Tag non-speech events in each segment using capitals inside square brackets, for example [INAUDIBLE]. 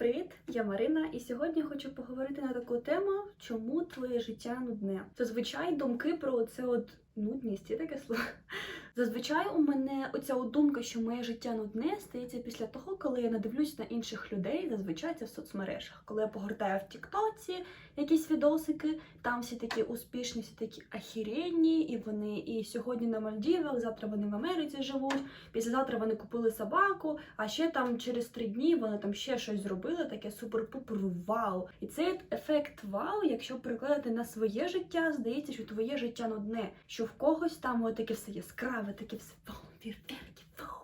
Привіт, я Марина, і сьогодні хочу поговорити на таку тему, чому твоє життя нудне. Зазвичай думки про це от нудність, є таке слово. Зазвичай у мене оця думка, що моє життя нудне, стається після того, коли я надивлюсь на інших людей, зазвичай це в соцмережах. Коли я погортаю в Тіктоці якісь відосики, там всі такі успішні, всі такі ахіренні, і вони і сьогодні на Мальдівах, завтра вони в Америці живуть, післязавтра вони купили собаку, а ще там через три дні вони там ще щось зробили, таке супер-пупер вау. І цей ефект вау, якщо перекладати на своє життя, здається, що твоє життя нудне, що в когось там таке все яскраве, таке все вау, вау, вау.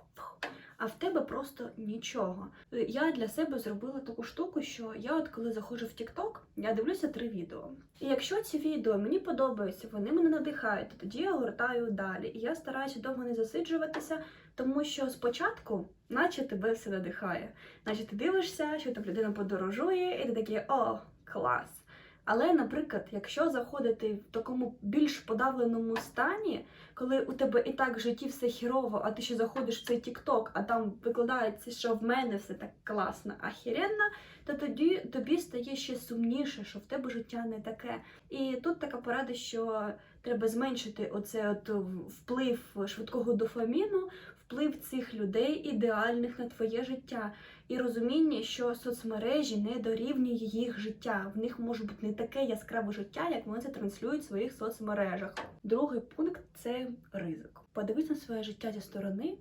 А в тебе просто нічого. Я для себе зробила таку штуку, що я, от коли заходжу в TikTok, я дивлюся три відео. І якщо ці відео мені подобаються, вони мене надихають, то тоді я гортаю далі. І я стараюся довго не засиджуватися, тому що спочатку, наче тебе все надихає, наче ти дивишся, що там людина подорожує, і ти такий о, клас. Але, наприклад, якщо заходити в такому більш подавленому стані, коли у тебе і так в житті все хірово, а ти ще заходиш в цей TikTok, а там викладається, що в мене все так класно, ахіренно, то тоді тобі стає ще сумніше, що в тебе життя не таке. І тут така порада, що треба зменшити оце от вплив швидкого дофаміну, вплив цих людей ідеальних на твоє життя. І розуміння, що соцмережі не дорівнює їх життя. В них може бути не таке яскраве життя, як вони це транслюють в своїх соцмережах. Другий пункт це ризик. Подивись на своє життя зі сторони,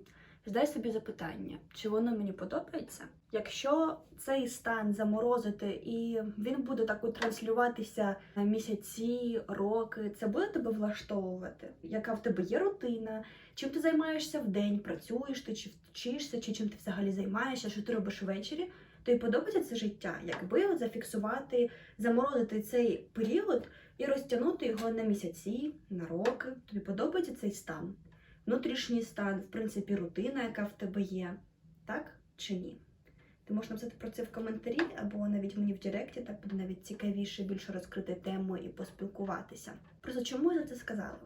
задай собі запитання, чи воно мені подобається. Якщо цей стан заморозити і він буде так транслюватися на місяці, роки, це буде тебе влаштовувати? Яка в тебе є рутина? Чим ти займаєшся в день? Працюєш ти чи вчишся, чи чим ти взагалі займаєшся, що ти робиш ввечері? Тобі подобається це життя, якби зафіксувати, заморозити цей період і розтягнути його на місяці, на роки. Тобі подобається цей стан? Внутрішній стан, в принципі, рутина, яка в тебе є, так чи ні? Ти можеш написати про це в коментарі, або навіть мені в Директі, так буде навіть цікавіше більше розкрити тему і поспілкуватися. Просто чому я за це сказала?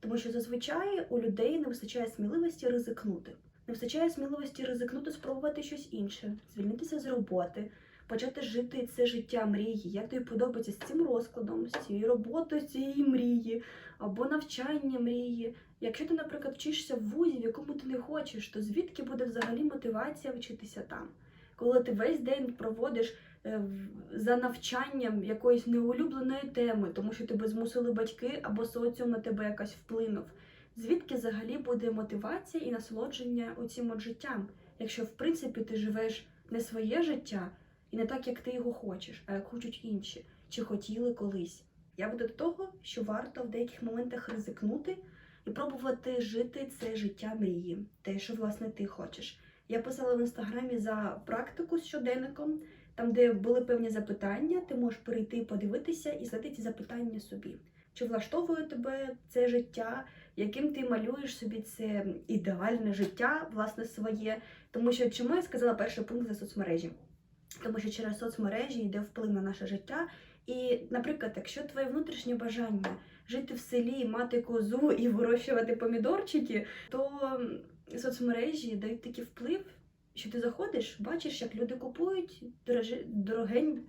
Тому що зазвичай у людей не вистачає сміливості ризикнути. Не вистачає сміливості ризикнути, спробувати щось інше, звільнитися з роботи, почати жити це життя мрії. Як тобі подобається з цим розкладом, з цією роботою, з цієї мрії, або навчання мрії. Якщо ти, наприклад, вчишся в вузі, в якому ти не хочеш, то звідки буде взагалі мотивація вчитися там? Коли ти весь день проводиш е, за навчанням якоїсь неулюбленої теми, тому що тебе змусили батьки або соціум на тебе якось вплинув. Звідки взагалі буде мотивація і насолодження оцім от життям, якщо в принципі ти живеш не своє життя і не так, як ти його хочеш, а як хочуть інші, чи хотіли колись. Я буду до того, що варто в деяких моментах ризикнути і пробувати жити це життя мрії, те, що власне ти хочеш. Я писала в інстаграмі за практику з щоденником, там, де були певні запитання, ти можеш перейти, подивитися і задати ці запитання собі. Чи влаштовує тебе це життя, яким ти малюєш собі це ідеальне життя, власне, своє? Тому що чому я сказала перший пункт за соцмережі? Тому що через соцмережі йде вплив на наше життя. І, наприклад, якщо твоє внутрішнє бажання жити в селі, мати козу і вирощувати помідорчики, то соцмережі дають такий вплив, що ти заходиш, бачиш, як люди купують дорожі, дорогень,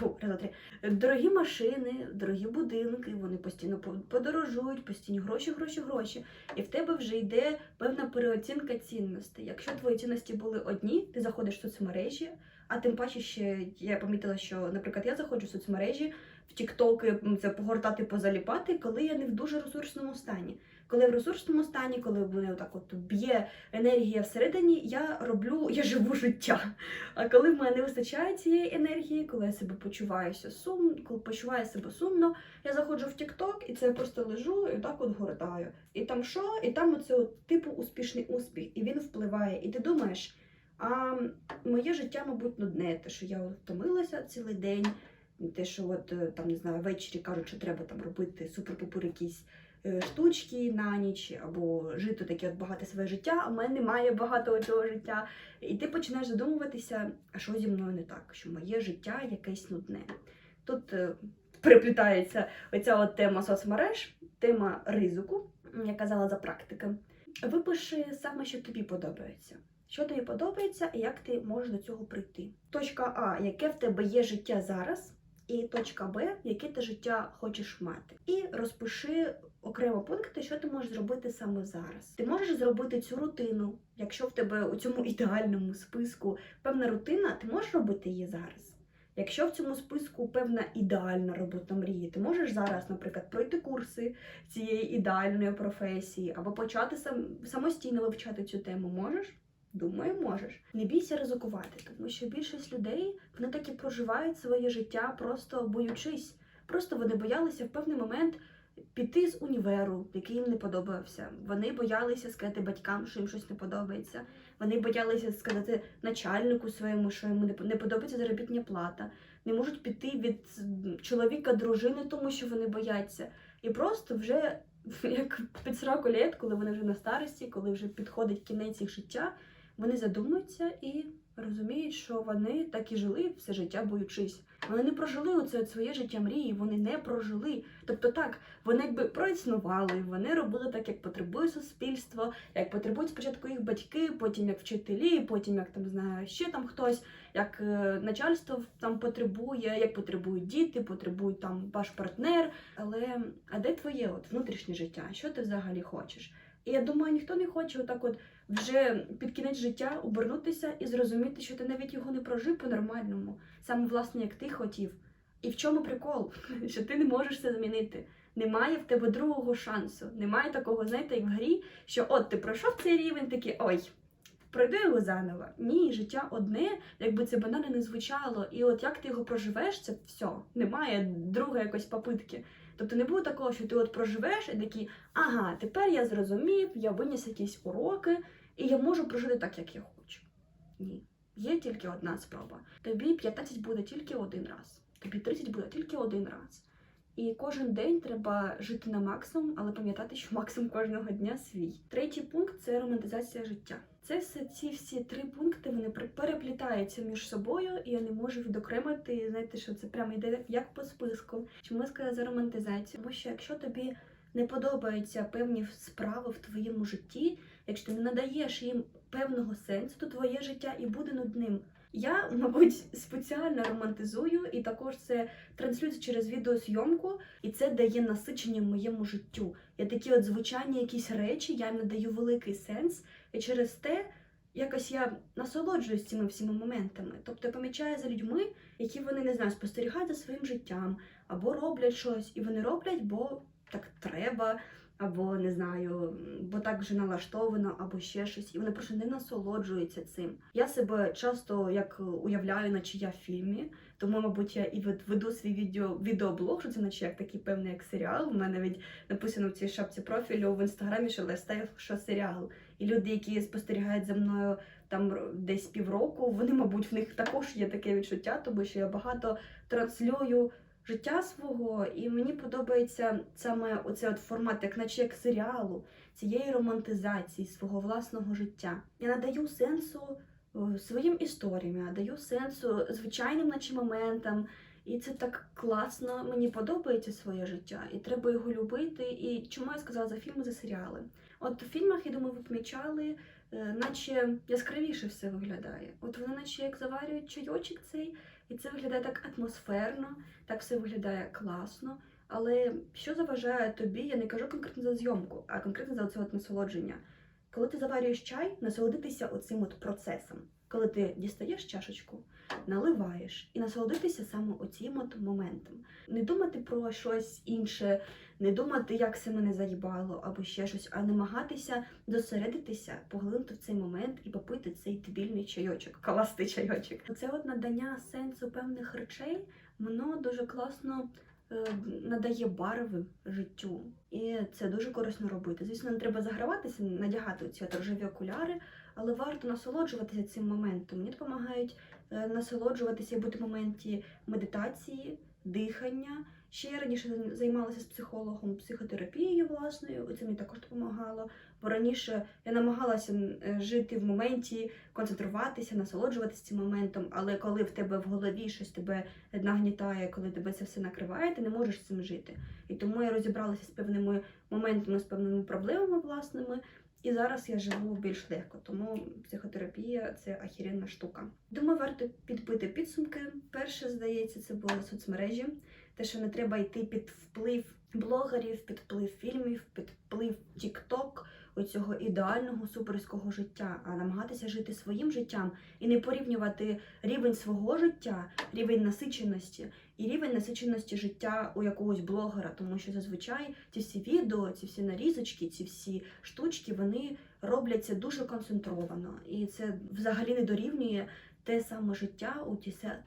два, три. дорогі машини, дорогі будинки, вони постійно подорожують, постійно гроші, гроші, гроші. І в тебе вже йде певна переоцінка цінностей. Якщо твої цінності були одні, ти заходиш в соцмережі, а тим паче ще я помітила, що, наприклад, я заходжу в соцмережі, в тіктоки це погортати, позаліпати, коли я не в дуже ресурсному стані. Коли в ресурсному стані, коли в мене отак от б'є енергія всередині, я роблю, я живу життя. А коли в мене не вистачає цієї енергії, коли я себе почуваюся сум, коли почуваю себе сумно, я заходжу в TikTok і це я просто лежу і так от гортаю. І там що? І там оце от типу успішний успіх, і він впливає. І ти думаєш, а моє життя, мабуть, нудне, те, що я втомилася цілий день, те, що от е, там не знаю, ввечері кажуть, що треба там робити супер-пупер якісь штучки на ніч, або жити таке от багате своє життя, а в мене немає багатого цього життя. І ти починаєш задумуватися, а що зі мною не так, що моє життя якесь нудне. Тут е, переплітається оця от тема соцмереж, тема ризику, я казала за практики. Випиши саме, що тобі подобається. що тобі подобається і як ти можеш до цього прийти. Точка А, яке в тебе є життя зараз, і точка Б, яке ти життя хочеш мати. І розпиши окремо пункти, що ти можеш зробити саме зараз. Ти можеш зробити цю рутину, якщо в тебе у цьому ідеальному списку певна рутина, ти можеш робити її зараз. Якщо в цьому списку певна ідеальна робота мрії, ти можеш зараз, наприклад, пройти курси цієї ідеальної професії або почати сам самостійно вивчати цю тему. Можеш? Думаю, можеш. Не бійся ризикувати, тому що більшість людей вони так і проживають своє життя, просто боючись. Просто вони боялися в певний момент піти з універу, який їм не подобався. Вони боялися сказати батькам, що їм щось не подобається. Вони боялися сказати начальнику своєму, що йому не подобається заробітня плата. Не можуть піти від чоловіка, дружини, тому що вони бояться. І просто вже [LAUGHS] як під 40 літ, коли вони вже на старості, коли вже підходить кінець їх життя, вони задумуються і розуміють, що вони так і жили все життя боючись. Вони не прожили оце от своє життя мрії, вони не прожили. Тобто так, вони якби проіснували, вони робили так, як потребує суспільство, як потребують спочатку їх батьки, потім як вчителі, потім як там знаю, ще там хтось, як е, начальство там потребує, як потребують діти, потребують там ваш партнер. Але а де твоє от внутрішнє життя? Що ти взагалі хочеш? І я думаю, ніхто не хоче отак от вже під кінець життя обернутися і зрозуміти, що ти навіть його не прожив по-нормальному, саме власне, як ти хотів. І в чому прикол? [LAUGHS] Що ти не можеш це змінити. Немає в тебе другого шансу. Немає такого, знаєте, як в грі, що от ти пройшов цей рівень, такий ой, пройду його заново. Ні, життя одне, якби це банально не звучало. І от як ти його проживеш, це все. Немає другої якоїсь попитки. Тобто не буде такого, що ти от проживеш і такий, ага, тепер я зрозумів, я виніс якісь уроки, і я можу прожити так, як я хочу. Ні. Є тільки одна спроба. Тобі 15 буде тільки один раз. Тобі 30 буде тільки один раз. І кожен день треба жити на максимум, але пам'ятати, що максимум кожного дня свій. Третій пункт це романтизація життя. Це все ці всі три пункти вони переплітаються між собою, і я не можу відокремити. Знаєте, що це прямо йде як по списку. Чому я сказала за романтизацію? Тому що якщо тобі не подобаються певні справи в твоєму житті, якщо ти не надаєш їм певного сенсу, то твоє життя і буде нудним. Я, мабуть, спеціально романтизую і також це транслюється через відеозйомку, і це дає насичення моєму життю. Я такі от звичайні якісь речі, я їм надаю великий сенс, і через те якось я насолоджуюсь цими всіма моментами. Тобто я помічаю за людьми, які вони не знаю, спостерігають за своїм життям або роблять щось, і вони роблять, бо так треба. Або не знаю, бо так вже налаштовано, або ще щось, і вони просто не насолоджуються цим. Я себе часто як уявляю, наче я в фільмі, тому, мабуть, я і вед- веду свій відео відеоблог, що це наче як такий певний як серіал. У мене навіть написано в цій шапці профілю в інстаграмі, що лайфстайл, що серіал. І люди, які спостерігають за мною там десь півроку, вони, мабуть, в них також є таке відчуття, тому що я багато транслюю життя свого, і мені подобається саме оцей от формат, як наче як серіалу, цієї романтизації свого власного життя. Я надаю сенсу е, своїм історіям, я даю сенсу звичайним наче моментам. І це так класно, мені подобається своє життя, і треба його любити. І чому я сказала за фільми, за серіали? От у фільмах, я думаю, ви помічали, е, наче яскравіше все виглядає. От вони наче як заварюють чайочок цей, і це виглядає так атмосферно, так все виглядає класно. Але що заважає тобі, я не кажу конкретно за зйомку, а конкретно за це насолодження. Коли ти заварюєш чай, насолодитися оцим от процесом. Коли ти дістаєш чашечку, наливаєш і насолодитися саме оцім от моментом. Не думати про щось інше, не думати, як це мене заїбало або ще щось, а намагатися зосередитися, поглинути в цей момент і попити цей дебільний чайочок, класний чайочок. Це от надання сенсу певних речей, воно дуже класно е, надає барви життю. І це дуже корисно робити. Звісно, не треба заграватися, надягати ці рожеві окуляри, але варто насолоджуватися цим моментом. Мені допомагають насолоджуватися і бути в моменті медитації, дихання. Ще я раніше зай- займалася з психологом психотерапією власною, це мені також допомагало. Бо раніше я намагалася е, жити в моменті, концентруватися, насолоджуватися цим моментом. Але коли в тебе в голові щось тебе нагнітає, коли тебе це все накриває, ти не можеш з цим жити. І тому я розібралася з певними моментами, з певними проблемами власними. І зараз я живу більш легко, тому психотерапія це ахіренна штука. Думаю, варто підбити підсумки. Перше, здається, це були соцмережі. Те, що не треба йти під вплив блогерів, під вплив фільмів, під вплив TikTok, оцього ідеального суперського життя, а намагатися жити своїм життям і не порівнювати рівень свого життя, рівень насиченості і рівень насиченості життя у якогось блогера, тому що зазвичай ці всі відео, ці всі нарізочки, ці всі штучки, вони робляться дуже концентровано, і це взагалі не дорівнює те саме життя у,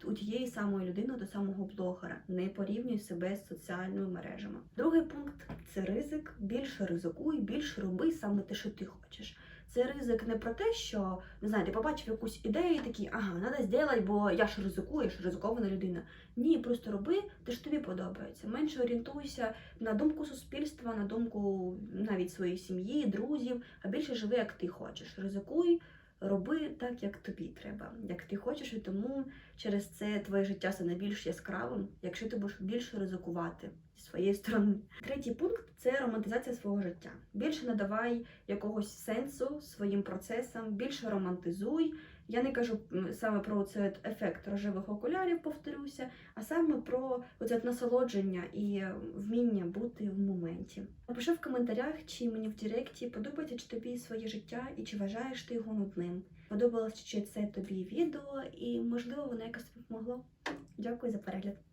у тієї самої людини, до самого блогера. Не порівнюй себе з соціальними мережами. Другий пункт це ризик. Більше ризикуй, більше роби саме те, що ти хочеш. Це ризик не про те, що не знаю, ти побачив якусь ідею і такий, ага, треба зробити, бо я ж ризикую, я ризикована людина. Ні, просто роби те, що тобі подобається. Менше орієнтуйся на думку суспільства, на думку навіть своєї сім'ї, друзів, а більше живи, як ти хочеш. Ризикуй, роби так, як тобі треба, як ти хочеш, і тому через це твоє життя стане більш яскравим, якщо ти будеш більше ризикувати зі своєї сторони. Третій пункт це романтизація свого життя. Більше надавай якогось сенсу своїм процесам, більше романтизуй. Я не кажу саме про цей ефект рожевих окулярів, повторюся, а саме про оце насолодження і вміння бути в моменті. Напиши в коментарях, чи мені в Директі подобається чи тобі своє життя і чи вважаєш ти його нудним. Подобалось чи це тобі відео, і можливо воно якось тобі помогло. Дякую за перегляд.